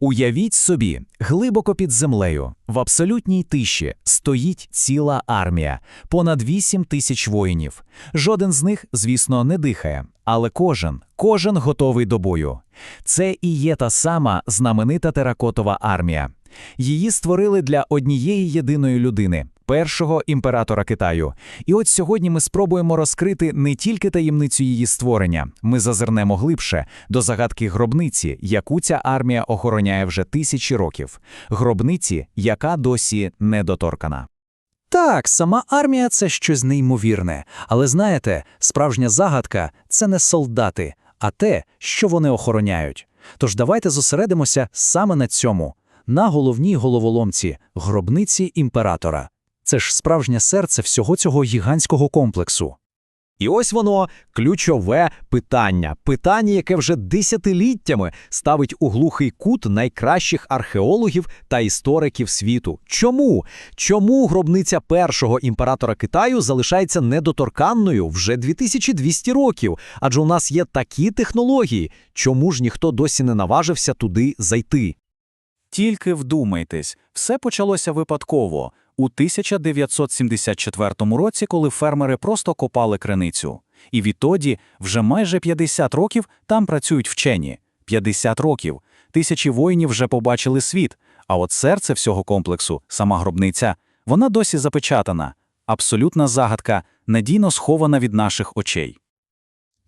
Уявіть собі, глибоко під землею, в абсолютній тиші, стоїть ціла армія, понад 8 тисяч воїнів. Жоден з них, звісно, не дихає, але кожен, кожен готовий до бою. Це і є та сама знаменита теракотова армія. Її створили для однієї єдиної людини першого імператора Китаю. І от сьогодні ми спробуємо розкрити не тільки таємницю її створення, ми зазирнемо глибше до загадки гробниці, яку ця армія охороняє вже тисячі років, гробниці, яка досі недоторкана. Так, сама армія це щось неймовірне. Але знаєте, справжня загадка це не солдати, а те, що вони охороняють. Тож давайте зосередимося саме на цьому, на головній головоломці гробниці імператора. Це ж справжнє серце всього цього гігантського комплексу. І ось воно ключове питання. Питання, яке вже десятиліттями ставить у глухий кут найкращих археологів та істориків світу. Чому? Чому гробниця першого імператора Китаю залишається недоторканною вже 2200 років? Адже у нас є такі технології. Чому ж ніхто досі не наважився туди зайти? Тільки вдумайтесь, все почалося випадково у 1974 році, коли фермери просто копали криницю. І відтоді вже майже 50 років там працюють вчені. 50 років. Тисячі воїнів вже побачили світ. А от серце всього комплексу, сама гробниця, вона досі запечатана. Абсолютна загадка, надійно схована від наших очей.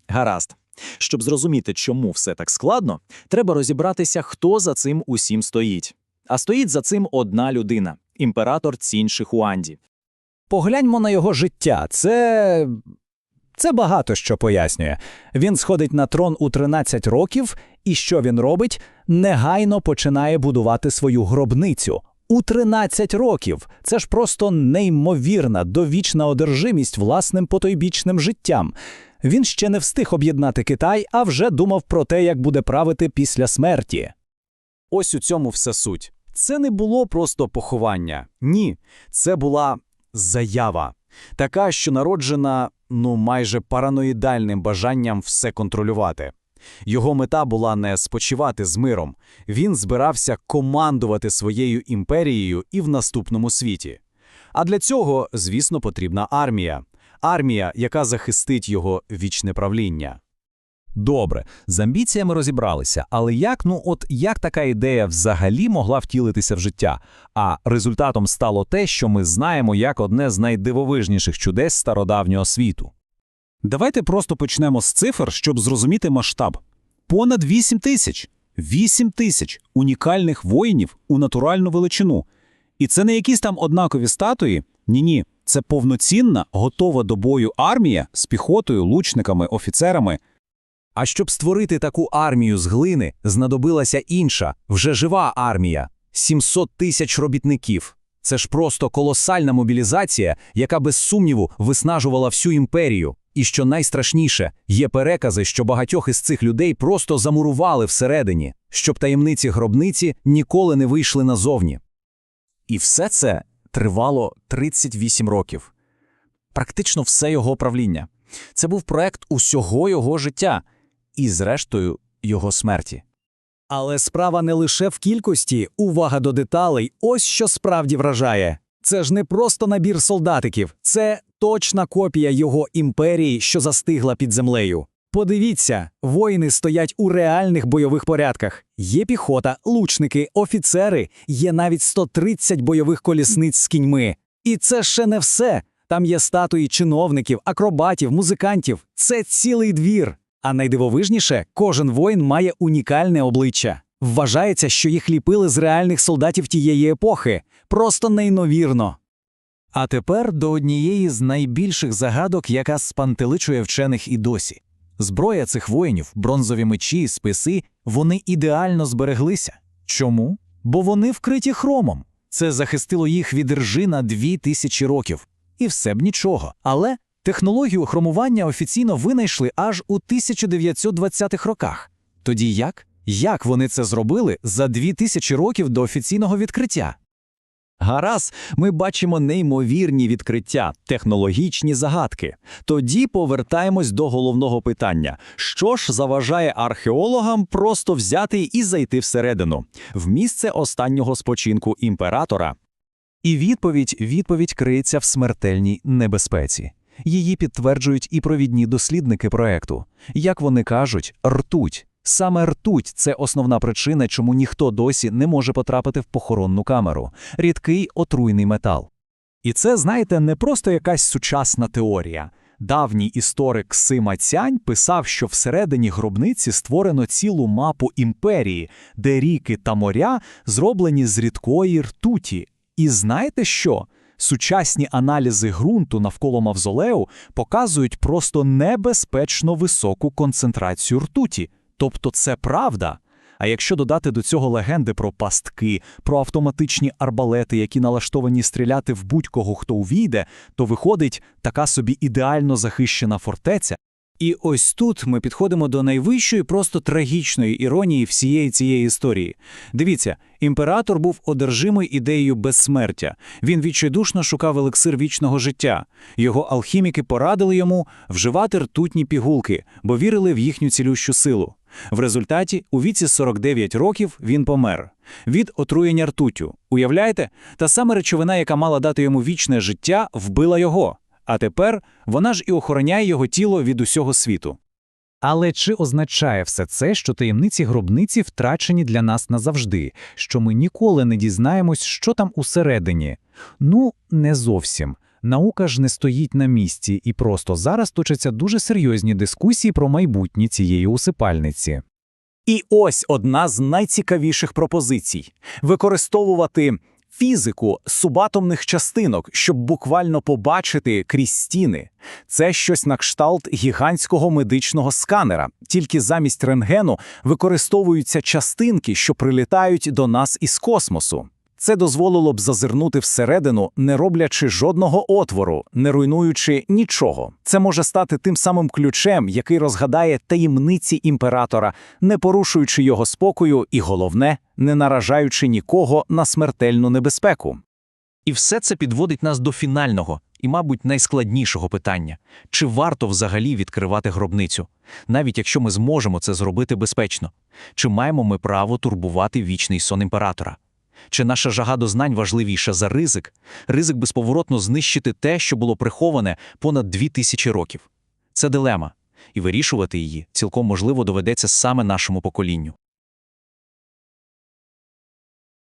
Гаразд. Щоб зрозуміти, чому все так складно, треба розібратися, хто за цим усім стоїть. А стоїть за цим одна людина імператор Цінь Шихуанді. Погляньмо на його життя. Це. Це багато що пояснює. Він сходить на трон у 13 років, і що він робить? Негайно починає будувати свою гробницю. У 13 років. Це ж просто неймовірна, довічна одержимість власним потойбічним життям. Він ще не встиг об'єднати Китай, а вже думав про те, як буде правити після смерті. Ось у цьому все суть. Це не було просто поховання. Ні, це була заява. Така, що народжена, ну, майже параноїдальним бажанням все контролювати. Його мета була не спочивати з миром, він збирався командувати своєю імперією і в наступному світі. А для цього, звісно, потрібна армія. Армія, яка захистить його вічне правління. Добре, з амбіціями розібралися, але як, ну от як така ідея взагалі могла втілитися в життя? А результатом стало те, що ми знаємо як одне з найдивовижніших чудес стародавнього світу. Давайте просто почнемо з цифр, щоб зрозуміти масштаб. Понад 8 тисяч. 8 тисяч унікальних воїнів у натуральну величину. І це не якісь там однакові статуї. Ні-ні, це повноцінна, готова до бою армія з піхотою, лучниками, офіцерами. А щоб створити таку армію з глини, знадобилася інша, вже жива армія 700 тисяч робітників. Це ж просто колосальна мобілізація, яка без сумніву виснажувала всю імперію. І що найстрашніше, є перекази, що багатьох із цих людей просто замурували всередині, щоб таємниці гробниці ніколи не вийшли назовні. І все це тривало 38 років. Практично все його правління. Це був проект усього його життя і, зрештою, його смерті. Але справа не лише в кількості, увага до деталей ось що справді вражає. Це ж не просто набір солдатиків, це точна копія його імперії, що застигла під землею. Подивіться, воїни стоять у реальних бойових порядках. Є піхота, лучники, офіцери, є навіть 130 бойових колісниць з кіньми. І це ще не все. Там є статуї чиновників, акробатів, музикантів. Це цілий двір. А найдивовижніше, кожен воїн має унікальне обличчя. Вважається, що їх ліпили з реальних солдатів тієї епохи. Просто неймовірно. А тепер до однієї з найбільших загадок, яка спантеличує вчених і досі. Зброя цих воїнів, бронзові мечі, списи, вони ідеально збереглися. Чому? Бо вони вкриті хромом. Це захистило їх від ржи на дві тисячі років. І все б нічого. Але технологію хромування офіційно винайшли аж у 1920-х роках. Тоді як? Як вони це зробили за дві тисячі років до офіційного відкриття? Гаразд, ми бачимо неймовірні відкриття, технологічні загадки. Тоді повертаємось до головного питання: що ж заважає археологам просто взяти і зайти всередину, в місце останнього спочинку імператора? І відповідь відповідь криється в смертельній небезпеці. Її підтверджують і провідні дослідники проекту. Як вони кажуть, ртуть. Саме ртуть це основна причина, чому ніхто досі не може потрапити в похоронну камеру рідкий отруйний метал. І це, знаєте, не просто якась сучасна теорія. Давній історик Сима Цянь писав, що всередині гробниці створено цілу мапу імперії, де ріки та моря зроблені з рідкої ртуті. І знаєте що? Сучасні аналізи ґрунту навколо мавзолею показують просто небезпечно високу концентрацію ртуті. Тобто це правда. А якщо додати до цього легенди про пастки, про автоматичні арбалети, які налаштовані стріляти в будь-кого, хто увійде, то виходить така собі ідеально захищена фортеця. І ось тут ми підходимо до найвищої, просто трагічної іронії всієї цієї історії. Дивіться, імператор був одержимий ідеєю безсмертя. Він відчайдушно шукав елексир вічного життя. Його алхіміки порадили йому вживати ртутні пігулки, бо вірили в їхню цілющу силу. В результаті у віці 49 років він помер від отруєння ртуттю. Уявляєте? Та сама речовина, яка мала дати йому вічне життя, вбила його. А тепер вона ж і охороняє його тіло від усього світу. Але чи означає все це, що таємниці гробниці втрачені для нас назавжди, що ми ніколи не дізнаємось, що там усередині? Ну, не зовсім. Наука ж не стоїть на місці, і просто зараз точаться дуже серйозні дискусії про майбутнє цієї усипальниці. І ось одна з найцікавіших пропозицій: використовувати фізику субатомних частинок, щоб буквально побачити крізь стіни. Це щось на кшталт гігантського медичного сканера, тільки замість рентгену використовуються частинки, що прилітають до нас із космосу. Це дозволило б зазирнути всередину, не роблячи жодного отвору, не руйнуючи нічого. Це може стати тим самим ключем, який розгадає таємниці імператора, не порушуючи його спокою і, головне, не наражаючи нікого на смертельну небезпеку. І все це підводить нас до фінального і, мабуть, найскладнішого питання: чи варто взагалі відкривати гробницю, навіть якщо ми зможемо це зробити безпечно? Чи маємо ми право турбувати вічний сон імператора? Чи наша жага до знань важливіша за ризик? Ризик безповоротно знищити те, що було приховане понад дві тисячі років. Це дилема, і вирішувати її цілком можливо доведеться саме нашому поколінню.